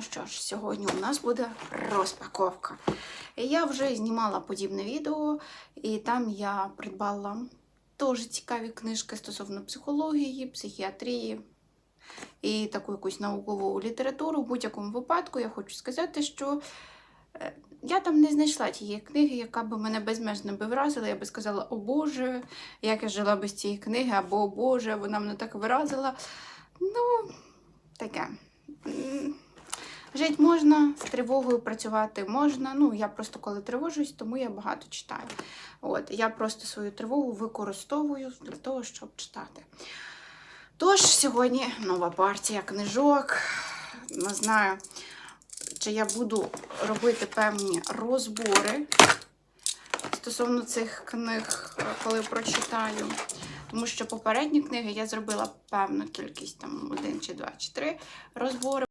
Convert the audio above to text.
Що ж, сьогодні у нас буде розпаковка. Я вже знімала подібне відео, і там я придбала дуже цікаві книжки стосовно психології, психіатрії і таку якусь наукову літературу. В будь-якому випадку я хочу сказати, що е, я там не знайшла тієї книги, яка би мене безмежно би вразила. Я би сказала, о Боже, як я жила без цієї книги, або о Боже, вона мене так вразила. Ну, таке. М, Жити можна, з тривогою працювати можна. Ну, я просто коли тривожусь, тому я багато читаю. От, я просто свою тривогу використовую для того, щоб читати. Тож, сьогодні нова партія книжок. Не знаю, чи я буду робити певні розбори стосовно цих книг, коли прочитаю. Тому що попередні книги я зробила певну кількість, там один чи два чи три розбори.